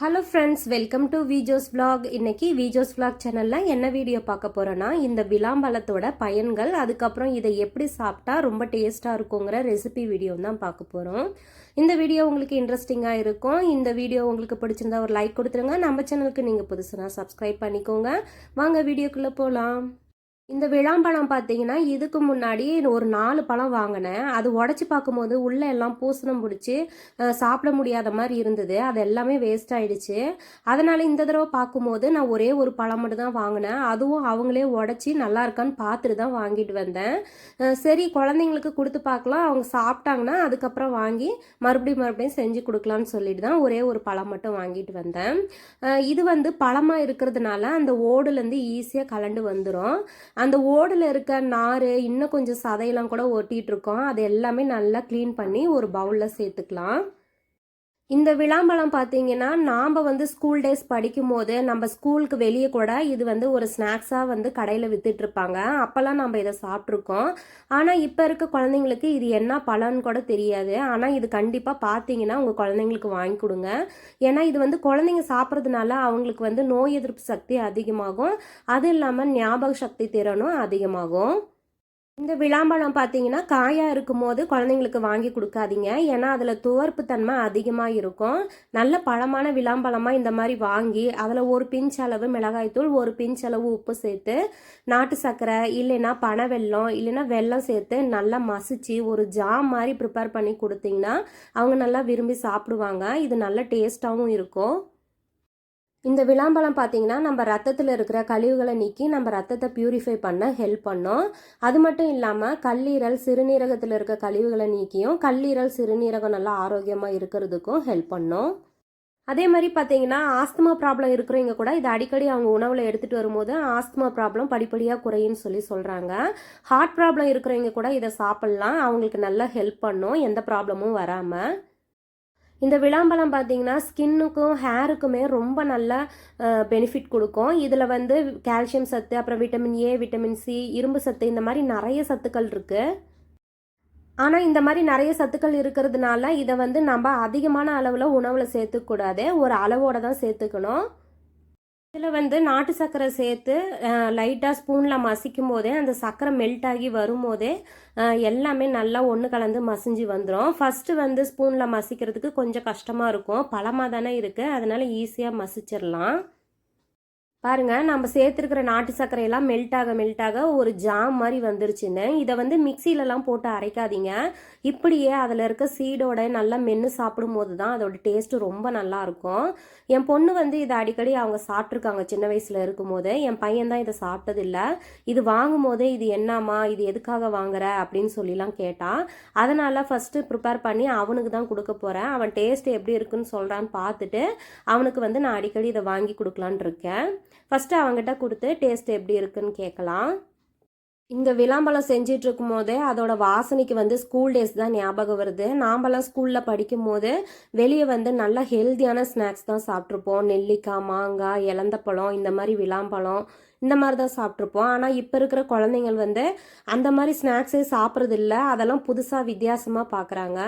Hello friends welcome to Vijos vlog. இன்னைக்கு விஜோஸ் vlog சேனலில் என்ன வீடியோ பார்க்க போகிறோன்னா இந்த விளாம்பழத்தோட பயன்கள் அதுக்கப்புறம் இதை எப்படி சாப்பிட்டா ரொம்ப டேஸ்ட்டாக இருக்குங்கிற ரெசிபி வீடியோ தான் பார்க்க போகிறோம் இந்த வீடியோ உங்களுக்கு இன்ட்ரெஸ்டிங்காக இருக்கும். இந்த வீடியோ உங்களுக்கு பிடிச்சிருந்தா ஒரு லைக் கொடுத்துருங்க. நம்ம சேனலுக்கு நீங்கள் புதுசுனா சப்ஸ்கிரைப் பண்ணிக்கோங்க. வாங்க வீடியோக்குள்ளே போகலாம் இந்த விளாம்பழம் பார்த்தீங்கன்னா இதுக்கு முன்னாடி ஒரு நாலு பழம் வாங்கினேன். அது உடச்சி பார்க்கும்போது உள்ளே எல்லாம் பூசணம் பிடிச்சி சாப்பிட முடியாத மாதிரி இருந்தது. அது எல்லாமே வேஸ்ட் ஆயிடுச்சு. அதனால் இந்த தடவை பார்க்கும்போது நான் ஒரே ஒரு பழம் மட்டும் தான் வாங்கினேன். அதுவும் அவங்களே உடச்சி நல்லா இருக்கான்னு பார்த்துட்டு தான் வாங்கிட்டு வந்தேன். சரி குழந்தைங்களுக்கு கொடுத்து பார்க்கலாம். அவங்க சாப்பிட்டாங்கன்னா அதுக்கப்புறம் வாங்கி மறுபடியும் மறுபடியும் செஞ்சு கொடுக்கலான்னு சொல்லிட்டு தான் ஒரே ஒரு பழம் மட்டும் வாங்கிட்டு வந்தேன். இது வந்து பழமாக இருக்கிறதுனால அந்த ஓடுலேருந்து ஈஸியாக கலண்டு வந்துடும் அந்த ஓடில் இருக்க நார் இன்னும் கொஞ்சம் சதையெல்லாம் கூட ஒட்டிகிட்டு இருக்கோம். அது எல்லாமே நல்லா க்ளீன் பண்ணி ஒரு பவுலில் சேர்த்துக்கலாம். இந்த விளாம்பழம் பார்த்தீங்கன்னா நாம் வந்து ஸ்கூல் டேஸ் படிக்கும் போது நம்ம ஸ்கூலுக்கு வெளியே கூட இது வந்து ஒரு ஸ்நாக்ஸாக வந்து கடையில் விற்றுட்ருப்பாங்க அப்போல்லாம் நம்ம இதை சாப்பிட்ருக்கோம் ஆனால் இப்போ இருக்க குழந்தைங்களுக்கு இது என்ன பழம்னு கூட தெரியாது. ஆனால் இது கண்டிப்பாக பார்த்தீங்கன்னா உங்கள் குழந்தைங்களுக்கு வாங்கி கொடுங்க. ஏன்னா இது வந்து குழந்தைங்க சாப்பிட்றதுனால அவங்களுக்கு வந்து நோய் எதிர்ப்பு சக்தி அதிகமாகும். அது இல்லாமல் ஞாபக சக்தி திறனும் அதிகமாகும். இந்த விளாம்பழம் பார்த்தீங்கன்னா காயாக இருக்கும் போது குழந்தைங்களுக்கு வாங்கி கொடுக்காதீங்க. ஏன்னா அதில் துவர்ப்பு தன்மை அதிகமாக இருக்கும். நல்ல பழமான விளாம்பழமாக இந்த மாதிரி வாங்கி அதில் ஒரு பிஞ்ச் அளவு மிளகாய்த்தூள் ஒரு பிஞ்ச் அளவு உப்பு சேர்த்து நாட்டு சர்க்கரை இல்லைன்னா பனை வெல்லம் இல்லைன்னா வெல்லம் சேர்த்து நல்லா மசிச்சு ஒரு ஜாம் மாதிரி ப்ரிப்பேர் பண்ணி கொடுத்தீங்கன்னா அவங்க நல்லா விரும்பி சாப்பிடுவாங்க. இது நல்ல டேஸ்ட்டாகவும் இருக்கும். இந்த விளாம்பழம் பார்த்தீங்கன்னா நம்ம ரத்தத்தில் இருக்கிற கழிவுகளை நீக்கி நம்ம ரத்தத்தை பியூரிஃபை பண்ண ஹெல்ப் பண்ணும். அது மட்டும் இல்லாமல் கல்லீரல் சிறுநீரகத்தில் இருக்க கழிவுகளை நீக்கியும் கல்லீரல் சிறுநீரகம் நல்லா ஆரோக்கியமாக இருக்கிறதுக்கும் ஹெல்ப் பண்ணும். அதே மாதிரி பார்த்தீங்கன்னா ஆஸ்துமா ப்ராப்ளம் இருக்கிறவங்க கூட இதை அடிக்கடி அவங்க உணவில் எடுத்துகிட்டு வரும்போது ஆஸ்துமா ப்ராப்ளம் படிப்படியாக குறையும்னு சொல்லி சொல்கிறாங்க ஹார்ட் ப்ராப்ளம் இருக்கிறவங்க கூட இதை சாப்பிட்லாம். அவங்களுக்கு நல்லா ஹெல்ப் பண்ணும். எந்த ப்ராப்ளமும் வராமல் இந்த விளாம்பழம் பார்த்தீங்கன்னா ஸ்கின்னுக்கும் ஹேருக்குமே ரொம்ப நல்ல பெனிஃபிட் கொடுக்கும். இதில் வந்து கால்சியம் சத்து அப்புறம் விட்டமின் ஏ விட்டமின் சி இரும்பு சத்து இந்த மாதிரி நிறைய சத்துக்கள் இருக்குது ஆனால் இந்த மாதிரி நிறைய சத்துக்கள் இருக்கிறதுனால இதை வந்து நம்ம அதிகமான அளவில் உணவில் சேர்த்துக்கூடாது ஒரு அளவோடு தான் சேர்த்துக்கணும். இதில் வந்து நாட்டு சர்க்கரை சேர்த்து லைட்டாக ஸ்பூனில் மசிக்கும் போதே அந்த சர்க்கரை மெல்ட் ஆகி வரும்போதே எல்லாமே நல்லா ஒன்று கலந்து மசிஞ்சு வந்துடும் ஃபஸ்ட்டு வந்து ஸ்பூனில் மசிக்கிறதுக்கு கொஞ்சம் கஷ்டமாக இருக்கும். பழமாக தானே இருக்குது அதனால் ஈஸியாக மசிச்சிடலாம் பாருங்க நம்ம சேர்த்துருக்கிற நாட்டு சர்க்கரையெல்லாம் மெல்ட் ஆக மெல்ட் ஆக ஒரு ஜாம் மாதிரி வந்துருச்சுன்னு. இதை வந்து மிக்சிலலாம் போட்டு அரைக்காதீங்க. இப்படியே அதில் இருக்க சீடோட நல்லா மென்று சாப்பிடும் போது தான் அதோட டேஸ்ட்டு ரொம்ப நல்லா இருக்கும் என் பொண்ணு வந்து இதை அடிக்கடி அவங்க சாப்பிட்ருக்காங்க சின்ன வயசில் இருக்கும்போது. என் பையன் தான் இதை சாப்பிட்டதில்லை. இது வாங்கும் போதே இது என்னம்மா இது எதுக்காக வாங்குற அப்படின்னு சொல்லிலாம் கேட்டான் அதனால் ஃபஸ்ட்டு ப்ரிப்பேர் பண்ணி அவனுக்கு தான் கொடுக்க போகிறேன் அவன் டேஸ்ட் எப்படி இருக்குன்னு சொல்கிறான்னு பார்த்துட்டு அவனுக்கு வந்து நான் அடிக்கடி இதை வாங்கி கொடுக்கலான்னு இருக்கேன். ஃபஸ்ட்டு அவங்ககிட்ட கொடுத்து டேஸ்ட் எப்படி இருக்குன்னு கேட்கலாம். இந்த விளாம்பழம் செஞ்சிட்டு இருக்கும் போதே அதோட வாசனைக்கு வந்து ஸ்கூல் டேஸ் தான் ஞாபகம் வருது. நாமெல்லாம் ஸ்கூலில் படிக்கும் போது வெளியே வந்து நல்ல ஹெல்த்தியான ஸ்நாக்ஸ் தான் சாப்பிட்ருப்போம். நெல்லிக்காய் மாங்காய் இலந்தப்பழம் இந்த மாதிரி விளாம்பழம். இந்த மாதிரி தான் சாப்பிட்ருப்போம். ஆனால் இப்போ இருக்கிற குழந்தைங்கள் வந்து அந்த மாதிரி ஸ்நாக்ஸே சாப்பிட்றதில்ல. அதெல்லாம் புதுசாக வித்தியாசமாக பார்க்குறாங்க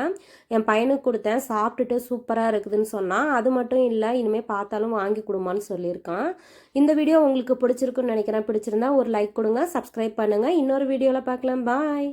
என் பையனுக்கு கொடுத்தேன். சாப்பிட்டுட்டு சூப்பராக இருக்குதுன்னு சொன்னான். அது மட்டும் இல்லை இனிமேல் பார்த்தாலும் வாங்கி கொடுமான்னு சொல்லியிருக்கான். இந்த வீடியோ உங்களுக்கு பிடிச்சிருக்குன்னு நினைக்கிறேன். பிடிச்சிருந்தா ஒரு லைக் கொடுங்க சப்ஸ்கிரைப் பண்ணுங்கள் இன்னொரு வீடியோவில் பார்க்கலாம். பாய்